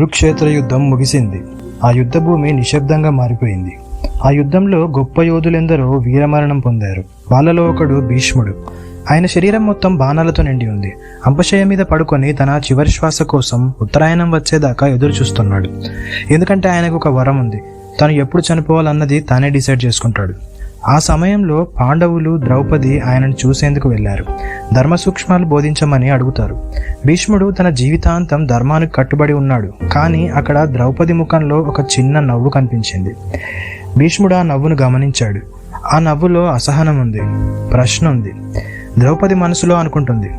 కురుక్షేత్ర యుద్ధం ముగిసింది. ఆ యుద్ధ భూమి నిశ్శబ్దంగా మారిపోయింది. ఆ యుద్ధంలో గొప్ప యోధులెందరో వీరమరణం పొందారు. వాళ్ళలో ఒకడు భీష్ముడు. ఆయన శరీరం మొత్తం బాణాలతో నిండి ఉంది. అంపశయ మీద పడుకొని తన చివరి శ్వాస కోసం ఉత్తరాయణం వచ్చేదాకా ఎదురు చూస్తున్నాడు ఎందుకంటే ఆయనకు ఒక వరం ఉంది. తను ఎప్పుడు చనిపోవాలన్నది తానే డిసైడ్ చేసుకుంటాడు. ఆ సమయంలో పాండవులు ద్రౌపది ఆయనను చూసేందుకు వెళ్ళారు. ధర్మ సూక్ష్మాలు బోధించమని అడుగుతారు. భీష్ముడు తన జీవితాంతం ధర్మానికి కట్టుబడి ఉన్నాడు. కానీ అక్కడ ద్రౌపది ముఖంలో ఒక చిన్న నవ్వు కనిపించింది. భీష్ముడు ఆ నవ్వును గమనించాడు. ఆ నవ్వులో అసహనం ఉంది. ప్రశ్న ఉంది. ద్రౌపది మనసులో అనుకుంటుంది.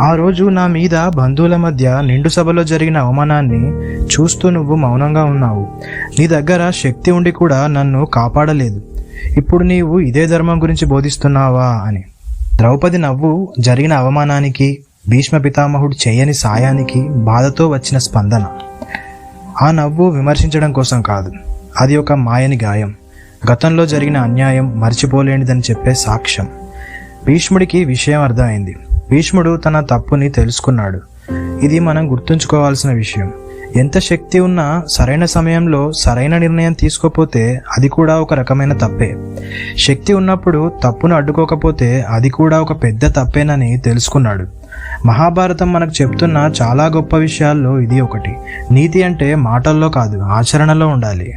ఆ రోజు నా మీద బంధువుల మధ్య నిండు సభలో జరిగిన అవమానాన్ని చూస్తూ నువ్వు మౌనంగా ఉన్నావు. నీ దగ్గర శక్తి ఉండి కూడా నన్ను కాపాడలేదు. ఇప్పుడు నీవు ఇదే ధర్మం గురించి బోధిస్తున్నావా అని. ద్రౌపది నవ్వు జరిగిన అవమానానికి భీష్మ పితామహుడు చేయని సాయానికి బాధతో వచ్చిన స్పందన. ఆ నవ్వు విమర్శించడం కోసం కాదు. అది ఒక మాయని గాయం. గతంలో జరిగిన అన్యాయం మర్చిపోలేనిదని చెప్పే సాక్ష్యం. భీష్ముడికి విషయం అర్థమైంది. భీష్ముడు తన తప్పుని తెలుసుకున్నాడు. ఇది మనం గుర్తుంచుకోవాల్సిన విషయం. ఎంత శక్తి ఉన్నా సరైన సమయంలో సరైన నిర్ణయం తీసుకోపోతే అది కూడా ఒక రకమైన తప్పే. శక్తి ఉన్నప్పుడు తప్పును అడ్డుకోకపోతే అది కూడా ఒక పెద్ద తప్పేనని తెలుసుకున్నాడు. మహాభారతం మనకు చెప్తున్న చాలా గొప్ప విషయాల్లో ఇది ఒకటి. నీతి అంటే మాటల్లో కాదు ఆచరణలో ఉండాలి.